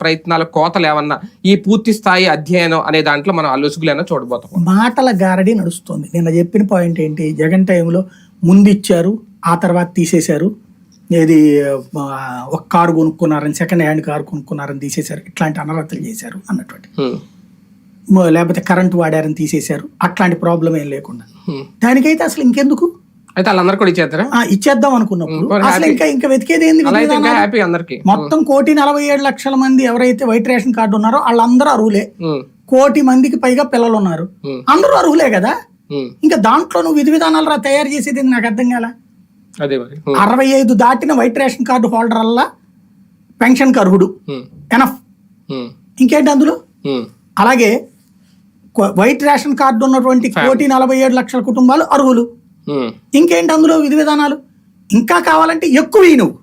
ప్రయత్నాల కోతలు ఏమన్నా ఈ పూర్తి స్థాయి అధ్యయనం అనే దాంట్లో మనం అలుసుగులేనో చూడబోతాం మాటల గారడి నడుస్తుంది. నిన్న చెప్పిన పాయింట్ ఏంటి? జగన్ టైంలో ముందు ఇచ్చారు ఆ తర్వాత తీసేశారు. ఏది ఒక కారు కొనుక్కున్నారని సెకండ్ హ్యాండ్ కారు కొనుక్కున్నారని తీసేశారు. ఇట్లాంటి అనర్హతలు చేశారు అన్నటువంటి. లేకపోతే కరెంట్ వాడారని తీసేశారు. అట్లాంటి ప్రాబ్లం ఏం లేకుండా. దానికైతే అసలు ఇంకెందుకు? అయితే వాళ్ళందరూ కూడా ఇచ్చేస్తారా? ఇచ్చేద్దాం అనుకున్నప్పుడు. అసలు. ఇంకా ఇంకా వెతికేది ఏంది అందరికి. మొత్తం కోటి నలభై ఏడు లక్షల మంది ఎవరైతే వైట్ రేషన్ కార్డు ఉన్నారో వాళ్ళందరూ అర్హులే కోటి మందికి పైగా పిల్లలు ఉన్నారు. అందరూ అర్హులే కదా? ఇంకా దాంట్లో నువ్వు విధి విధానాలు రా తయారు చేసేది నాకు అర్థం కాల. అరవై ఐదు దాటిన వైట్ రేషన్ కార్డు హోల్డర్ అల్లా పెన్షన్ అర్హుడు. ఎనఫ్. ఇంకేంటి అందులో. అలాగే వైట్ రేషన్ కార్డు ఉన్నటువంటి కోటి నలభై ఏడు లక్షల కుటుంబాలు అర్హులు. ఇంకేంటి అందులో విధి విధానాలు? ఇంకా కావాలంటే ఎక్కువ నువ్వు.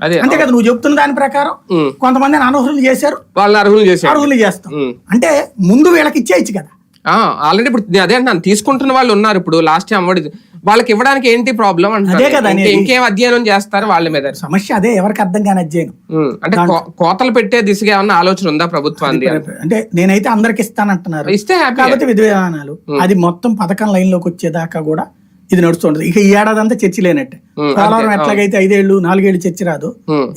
అదే. అంతే కదా నువ్వు చెప్తున్న దాని ప్రకారం హ్మ్. కొంతమందిని అనర్హులు చేశారు. వాళ్ళని అర్హులు చేశారు. అర్హులు చేస్తాం. అంటే ముందు వీళ్ళకి ఇచ్చేయచ్చు కదా. ఆల్రెడీ ఇప్పుడు అదే అంటాను తీసుకుంటున్న వాళ్ళు ఉన్నారు ఇప్పుడు లాస్ట్ టైం అమ్మడి వాళ్ళకి ఇవ్వడానికి ఏంటి ప్రాబ్లం అదే కదా అంటే అనేది. ఇంకేం అధ్యయనం చేస్తారు వాళ్ళ మీద? సమస్య అదే ఎవరికి అర్థం కాని అధ్యయనం. అంటే కోతలు పెట్టే దిశగా ఏమన్నా ఆలోచన ఉందా ప్రభుత్వానికి? అంటే నేనైతే అందరికి ఇస్తానంటున్నారు. ఇస్తే కాబట్టి విధి విధానాలు. అది మొత్తం పథకం లైన్లోకి వచ్చేదాకా కూడా ఇది నడుస్తుంటది ఇక ఈ ఏడాది అంతా చర్చ లేనట్టే. పోలవరం ఎట్లాగైతే ఐదేళ్ళు నాలుగేళ్ళు చర్చ రాదు.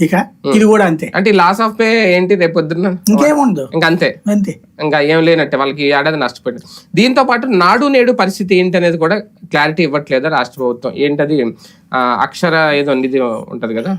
ఇక ఇది కూడా అంతే. అంటే లాస్ ఆఫ్ పే ఏంటి రేపు పొద్దున్న? ఇంకేముండదు. ఇంకా అంతే. అంతే. ఇంకా ఏం లేనట్టే వాళ్ళకి ఈ ఏడాది నష్టపోయింది దీంతో పాటు నాడు నేడు పరిస్థితి ఏంటి అనేది కూడా క్లారిటీ ఇవ్వట్లేదు రాష్ట్ర ప్రభుత్వం? ఏంటది? అక్షర ఏదో ఇది ఉంటది కదా